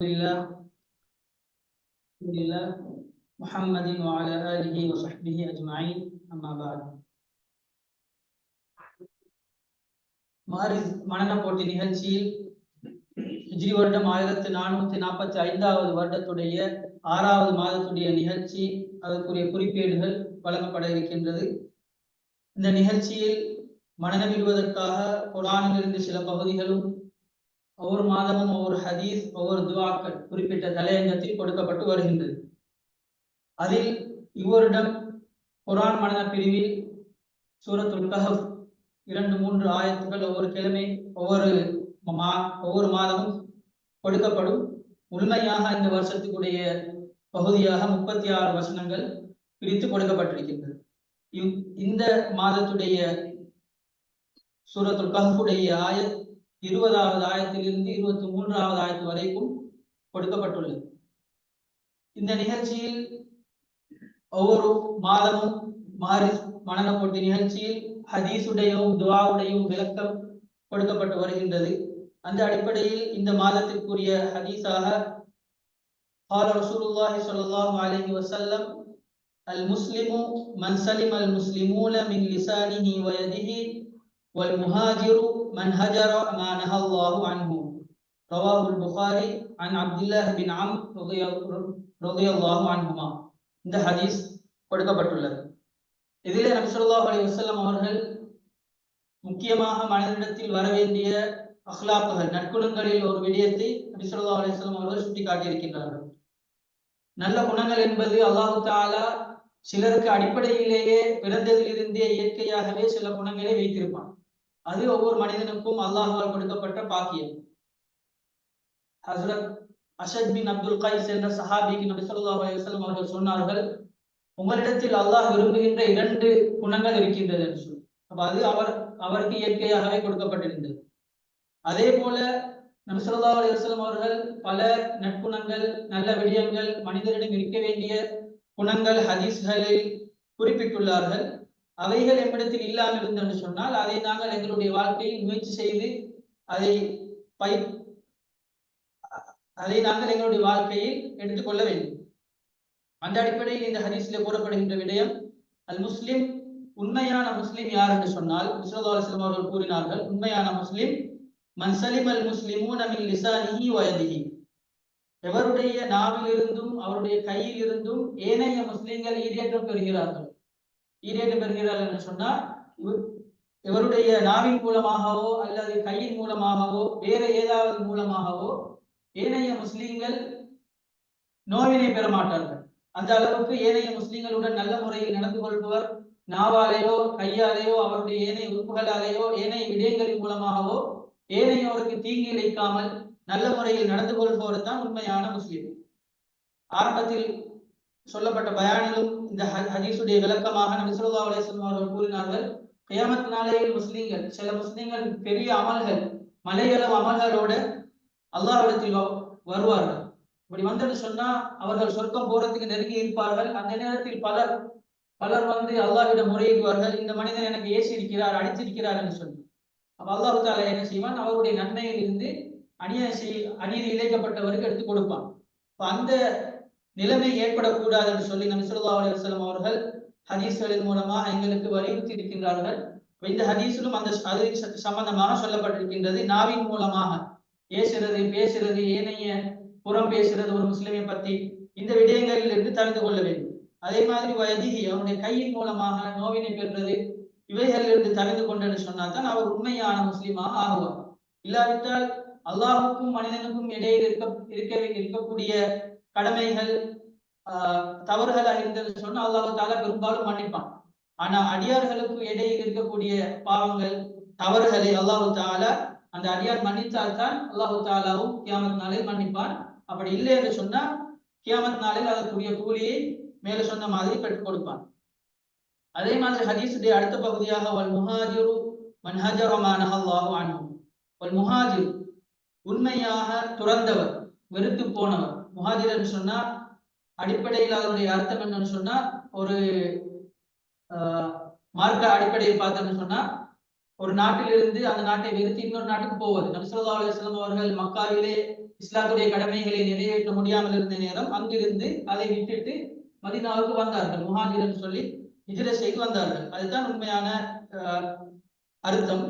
لله لله محمد وعلى آله وصحبه أجمعين أما بعد Maurice மனன போட்டி நிகழ்ச்சியில் ஹிஜ்ரி வருடம் ஆயிரத்தி நானூத்தி நாற்பத்தி ஐந்தாவது வருடத்துடைய ஆறாவது மாதத்துடைய நிகழ்ச்சி அதற்குரிய குறிப்பேடுகள் வழங்கப்பட இருக்கின்றது இந்த நிகழ்ச்சியில் மனநம் இடுவதற்காக குரானிலிருந்து சில பகுதிகளும் ஒவ்வொரு மாதமும் ஒவ்வொரு ஹதீஸ் ஒவ்வொரு துவாக்கள் குறிப்பிட்ட தலையங்கத்தில் கொடுக்கப்பட்டு வருகின்றது. அதில் இவரிடம் குரான் மனன பிரிவில் சூரத்துல் கஹப் இரண்டு மூன்று ஆயத்துகள் ஒவ்வொரு கிழமை ஒவ்வொரு மா ஒவ்வொரு மாதமும் கொடுக்கப்படும். முழுமையாக இந்த வருஷத்துக்குடைய பகுதியாக முப்பத்தி ஆறு வசனங்கள் பிரித்து கொடுக்கப்பட்டிருக்கின்றது. இந்த மாதத்துடைய சூரத்துல் கஹ்ஃபுடைய ஆயத் இருபதாவது ஆயத்திலிருந்து இருபத்தி மூன்றாவது ஆயத்து வரைக்கும் கொடுக்கப்பட்டுள்ளது இந்த நிகழ்ச்சியில் ஒவ்வொரு மாதமும் மாறி மனன போட்டி நிகழ்ச்சியில் ஹதீசுடையும் துவாவுடையும் விளக்கம் கொடுக்கப்பட்டு வருகின்றது அந்த அடிப்படையில் இந்த மாதத்திற்குரிய ஹதீஸாக قال رسول الله صلى الله عليه وسلم المسلم من سلم المسلمون من لسانه ويده والمهاجر من هجر ما نهى الله عنه رواه البخاري عن عبد الله بن عمرو رضي الله عنهما இந்த ஹதீஸ் கொடுக்கப்பட்டுள்ளது இதிலே நபி ஸல்லல்லாஹு அலைஹி வஸல்லம் அவர்கள் முக்கியமாக மனிதனிடத்தில் வர வேண்டிய அஹ்லாக்குகள் நற்குணங்களில் ஒரு விடயத்தை நபி ஸல்லல்லாஹு அலைஹி வஸல்லம் அவர்கள் சுட்டி காட்டியிருக்கின்றார்கள் நல்ல குணங்கள் என்பது அல்லாஹு தாலா சிலருக்கு அடிப்படையிலேயே பிறந்ததிலிருந்தே இயற்கையாகவே சில குணங்களை வைத்திருப்பான் அது ஒவ்வொரு மனிதனுக்கும் அல்லாஹால் கொடுக்கப்பட்ட பாக்கியம். ஹசரத் அஷத் பின் அப்துல் கைஸ் என்ற சஹாபிக்கு நபி சொல்லா அலுவலம் அவர்கள் சொன்னார்கள் உங்களிடத்தில் அல்லாஹ் விரும்புகின்ற இரண்டு குணங்கள் இருக்கின்றது என்று சொல்லி. அப்ப அது அவர் அவருக்கு இயற்கையாகவே கொடுக்கப்பட்டிருந்தது. அதே போல நபி சொல்லா அலுவலம் அவர்கள் பல நற்குணங்கள் நல்ல விடயங்கள் மனிதரிடம் இருக்க வேண்டிய குணங்கள் ஹதீஸ்களில் குறிப்பிட்டுள்ளார்கள். அவைகள் எம்மிடத்தில் இல்லாமல் இருந்தென்று சொன்னால் அதை நாங்கள் எங்களுடைய வாழ்க்கையில் முயற்சி செய்து அதை பை அதை நாங்கள் எங்களுடைய வாழ்க்கையில் எடுத்துக்கொள்ள வேண்டும். அந்த அடிப்படையில் இந்த ஹதீஸில் கூறப்படுகின்ற விடயம் அல் முஸ்லிம் உண்மையான முஸ்லிம் யார் என்று சொன்னால் விஸ்வதாலிஸ்லம் அவர்கள் கூறினார்கள் உண்மையான முஸ்லிம் மன்சலிம் அல் முஸ்லிமூன் அமில் லிசானிஹி வயதிஹி எவருடைய நாவிலிருந்தும் அவருடைய கையில் இருந்தும் ஏனைய முஸ்லிம்கள் ஈடேற்றம் பெறுகிறார்கள். ஈடேற்றம் பெறுகிறார்கள் என்று சொன்னால் இவருடைய நாவின் மூலமாகவோ அல்லது கையின் மூலமாகவோ வேற ஏதாவது மூலமாகவோ ஏனைய முஸ்லிம்கள் நோயினை பெற மாட்டார்கள். அந்த அளவுக்கு ஏனைய முஸ்லிம்களுடன் நல்ல முறையில் நடந்து கொள்பவர் நாவாலேயோ கையாலேயோ அவருடைய ஏனைய உறுப்புகளாலேயோ ஏனைய விடயங்களின் மூலமாகவோ ஏனையோருக்கு தீங்கு இழைக்காமல் நல்ல முறையில் நடந்து கொள்பவர் தான் உண்மையான முஸ்லிம். ஆரம்பத்தில் சொல்லப்பட்ட பயானிலும் இந்த ஹதீஸுடைய விளக்கமாக நபிசுல்லா அலிஸ்லாம் அவர்கள் கூறினார்கள் கியாமத் நாளையில் முஸ்லீம்கள் சில முஸ்லீம்கள் பெரிய அமல்கள் மலைகளம் அமல்களோட அல்லாஹிடத்தில் வருவார்கள். இப்படி வந்தது சொன்னா அவர்கள் சொர்க்கம் போறதுக்கு நெருங்கி இருப்பார்கள். அந்த நேரத்தில் பலர் பலர் வந்து அல்லாஹ்விடம் முறையிடுவார்கள். இந்த மனிதன் எனக்கு ஏசி இருக்கிறார் அடித்திருக்கிறார் என்று சொல்லி. அப்ப அல்லாஹு தாலா என்ன செய்வான்? அவருடைய நன்மையில் இருந்து அநியாய அநீதி இழைக்கப்பட்டவருக்கு எடுத்து கொடுப்பான். அந்த நிலைமை ஏற்படக்கூடாது என்று சொல்லி நபி ஸல்லல்லாஹு அலைஹி அவர்கள் ஹதீஸ்களின் மூலமாக எங்களுக்கு வலியுறுத்தி இருக்கின்றார்கள் இந்த ஹதீஸிலும் அந்த அது சம்பந்தமாக சொல்லப்பட்டிருக்கின்றது. நாவின் மூலமாக. ஏசுறது பேசுறது ஏனைய புறம் பேசுறது ஒரு முஸ்லிமை பத்தி இந்த விடயங்களில் இருந்து தெரிந்து கொள்ள வேண்டும். அதே மாதிரி வயதிகி அவனுடைய கையின் மூலமாக நோவினை பெறுறது இவைகளில் இருந்து தெரிந்து கொண்டேன்னு சொன்னால் தான் அவர் உண்மையான முஸ்லீமாக ஆகுவார். இல்லாவிட்டால் அல்லாஹுக்கும் மனிதனுக்கும் இடையில் இருக்க இருக்க இருக்கக்கூடிய கடமைகள் தவறுகள் தவறுகளாக இருந்தது சொன்னா அல்லாஹு தாலா பெரும்பாலும் மன்னிப்பான். ஆனா அடியார்களுக்கு இடையில் இருக்கக்கூடிய பாவங்கள் தவறுகளை அல்லாஹு தாலா அந்த அடியார் மன்னித்தால் தான் அல்லாஹு தாலாவும் கியாமத் நாளில் மன்னிப்பான். அப்படி இல்லை என்று சொன்னா கியாமத் நாளில் அதற்குரிய கூலியை மேல சொன்ன மாதிரி பெற்றுக் கொடுப்பான். அதே மாதிரி ஹதீஸுடைய அடுத்த பகுதியாக வல் முஹாஜிரு மன்ஹஜரமான அல்லாஹு அன்ஹு. வல் முஹாஜிர் உண்மையாக துறந்தவர் வெறுத்து போனவர். முஹாஜிர் என்று சொன்னா அடிப்படையில் அதனுடைய அர்த்தம் என்னன்னு சொன்னா ஒரு மார்க்க அடிப்படையில் பார்த்தோம்னு சொன்னா ஒரு நாட்டிலிருந்து அந்த நாட்டை வெறுத்து இன்னொரு நாட்டுக்கு போவது. நம்சல்லா அலுவலம் அவர்கள் மக்காவிலே இஸ்லாத்துடைய கடமைகளை நிறைவேற்ற முடியாமல் இருந்த நேரம் அங்கிருந்து அதை விட்டுட்டு மதினாவுக்கு வந்தார்கள். முஹாஜிர் சொல்லி ஹிஜ்ர செய்து வந்தார்கள். அதுதான் உண்மையான அர்த்தம்.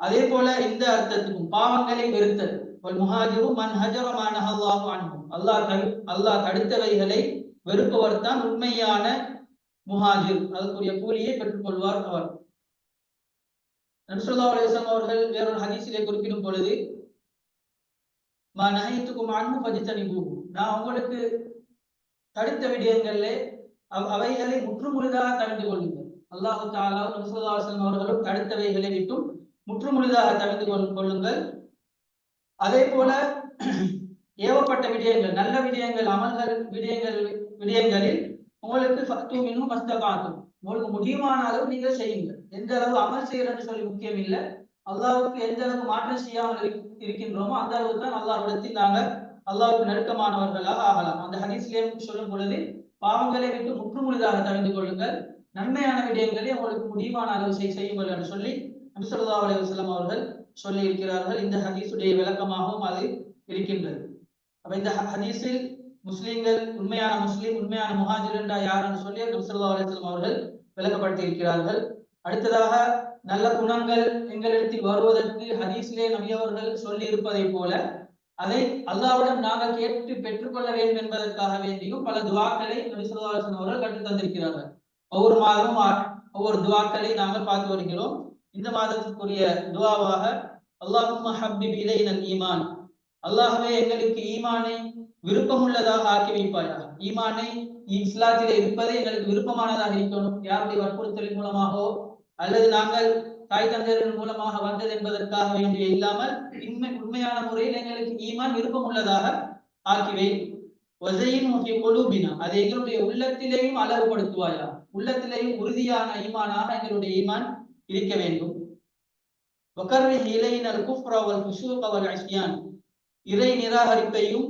அதே போல இந்த அர்த்தத்துக்கும் பாவங்களை வெறுத்தல். முஹாஜிரு மன் ஹஜரமான அல்லாஹு அன்பும் அல்லாஹ் தடு அல்லாஹ் தடுத்தவைகளை வெறுப்பவர் தான் உண்மையான முஹாஜிர். அதற்குரிய கூலியை பெற்றுக்கொள்வார் அவர். நபிசுல்லா அலிஸ்லாம் அவர்கள் வேறொரு ஹதீஸிலே குறிப்பிடும் பொழுது மா நகைத்துக்கும் அன்பு பஜித்தனிபு நான் உங்களுக்கு தடுத்த விடயங்கள்ல அவைகளை முற்றுமுழுதாக தவிர்த்து கொள்ளுங்கள். அல்லாஹு தாலா நபிசுல்லா அலிஸ்லாம் அவர்களும் தடுத்தவைகளை விட்டும் முற்றுமுழுதாக தவிர்த்து கொள்ளுங்கள். அதே போல ஏவப்பட்ட விடயங்கள் நல்ல விடயங்கள் அமல்கள் விடயங்கள் விடயங்களில் உங்களுக்கு ஃபத்துமினும் மஸ்தகாத்தும் உங்களுக்கு முடியுமான அளவு நீங்கள் செய்யுங்கள். எந்த அளவு அமல் செய்யறன்னு சொல்லி முக்கியம் இல்லை. அல்லாவுக்கு எந்த அளவு மாற்றம் செய்யாமல் இருக்கின்றோமோ அந்த அளவுக்கு தான் அல்லாஹ்விடத்தில் நாங்கள் அல்லாவுக்கு நெருக்கமானவர்களாக ஆகலாம். அந்த ஹதீஸ்லேயும் சொல்லும் பொழுது பாவங்களை விட்டு முற்றுமுழுதாக தவிர்த்து கொள்ளுங்கள். நன்மையான விடயங்களை உங்களுக்கு முடியுமான அளவு செய்யுங்கள் என்று சொல்லி நபிசல்லா அலுவலம் அவர்கள் சொல்லி இருக்கிறார்கள் இந்த ஹதீஸுடைய விளக்கமாகவும் அது இருக்கின்றது. அப்ப இந்த ஹதீஸில் முஸ்லீம்கள் உண்மையான முஸ்லீம் உண்மையான முஹாஜிர் யாருன்னு சொல்லி நபிசல்லா அலிஸ்லாம் அவர்கள் விளக்கப்படுத்தி இருக்கிறார்கள் அடுத்ததாக நல்ல குணங்கள் எங்களிடத்தில் வருவதற்கு ஹதீஸிலே நபியவர்கள் சொல்லி இருப்பதை போல அதை அல்லாவிடம் நாங்கள் கேட்டு பெற்றுக்கொள்ள வேண்டும் என்பதற்காக வேண்டியும் பல துவாக்களை நபிசல்லா அலிஸ்லாம் அவர்கள் கற்றுத் தந்திருக்கிறார்கள் ஒவ்வொரு மாதமும் ஒவ்வொரு துவாக்களை நாங்கள் பார்த்து வருகிறோம். இந்த மாதத்துக்குரிய துவாவாக அல்லாஹும் ஹப்பிப் இலைனல் ஈமான். அல்லாஹவே எங்களுக்கு ஈமானை விருப்பமுள்ளதாக ஆக்கி வைப்பாயா ஈமானை இஸ்லாத்திலே இருப்பதே எங்களுக்கு விருப்பமானதாக இருக்கணும். யாருடைய வற்புறுத்தலின் மூலமாகவோ அல்லது நாங்கள் தாய் தந்தையர்கள் மூலமாக வந்தது என்பதற்காக வேண்டிய இல்லாமல் உண்மை உண்மையான முறையில் எங்களுக்கு ஈமான் விருப்பம் உள்ளதாக ஆக்கிவை ஒசையின் முக்கிய கொழுபினா அதை எங்களுடைய உள்ளத்திலேயும் அழகுபடுத்துவாயா உள்ளத்திலேயும் உறுதியான ஈமானாக எங்களுடைய ஈமான் இருக்க வேண்டும். இறை நிராகரிப்பையும்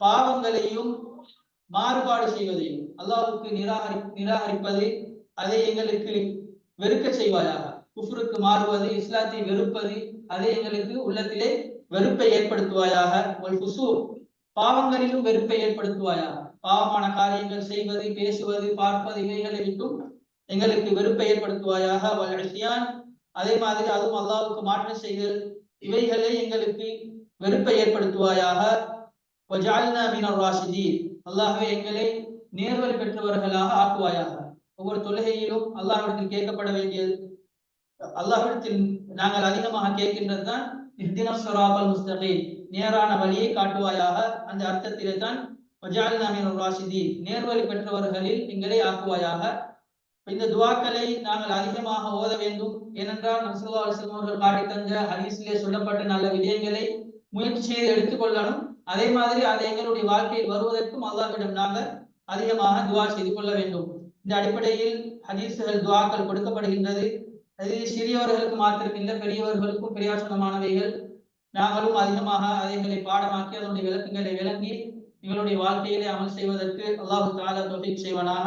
பாவங்களையும் மாறுபாடு செய்வதையும் அல்லாவுக்கு நிராகரி நிராகரிப்பது அதை எங்களுக்கு வெறுக்க செய்வாயாக. குஃப்ருக்கு மாறுவது இஸ்லாத்தை வெறுப்பது அதை எங்களுக்கு உள்ளத்திலே வெறுப்பை ஏற்படுத்துவாயாக. ஒரு குசு பாவங்களிலும் வெறுப்பை ஏற்படுத்துவாயாக. பாவமான காரியங்கள் செய்வது பேசுவது பார்ப்பது இவைகளை விட்டும் எங்களுக்கு வெறுப்பை ஏற்படுத்துவாயாக அதே மாதிரி அதுவும் அல்லாவுக்கு மாற்றம் செய்தல் இவைகளை எங்களுக்கு வெறுப்பை ஏற்படுத்துவாயாக. அல்லாஹே எங்களை நேர்வழி பெற்றவர்களாக ஆக்குவாயாக. ஒவ்வொரு தொழுகையிலும் அல்லாஹிடத்தில் கேட்கப்பட வேண்டியது. அல்லாஹிடத்தில் நாங்கள் அதிகமாக கேட்கின்றது தான் நேரான வழியை காட்டுவாயாக. அந்த அர்த்தத்திலே தான் நேர்வழி பெற்றவர்களில் எங்களை ஆக்குவாயாக. இந்த துவாக்களை நாங்கள் அதிகமாக ஓத வேண்டும். ஏனென்றால் நம்சுல்லா அலிஸ்லாம் அவர்கள் காட்டி தந்த ஹதீஸிலே சொல்லப்பட்ட நல்ல விடயங்களை முயற்சி செய்து எடுத்துக்கொள்ளணும். அதே மாதிரி அதை எங்களுடைய வாழ்க்கையில் வருவதற்கும் அல்லாவிடம் நாங்கள் அதிகமாக துவா செய்து கொள்ள வேண்டும். இந்த அடிப்படையில் ஹதீஸுகள் துவாக்கள் கொடுக்கப்படுகின்றது. அது சிறியவர்களுக்கு மாத்திரம் இல்லை பெரியவர்களுக்கும் பிரயோசனமானவைகள் நாங்களும் அதிகமாக அதைகளை பாடமாக்கி அதனுடைய விளக்கங்களை விளங்கி எங்களுடைய வாழ்க்கையிலே அமல் செய்வதற்கு அல்லாஹு தாலா தொகை செய்வனாக.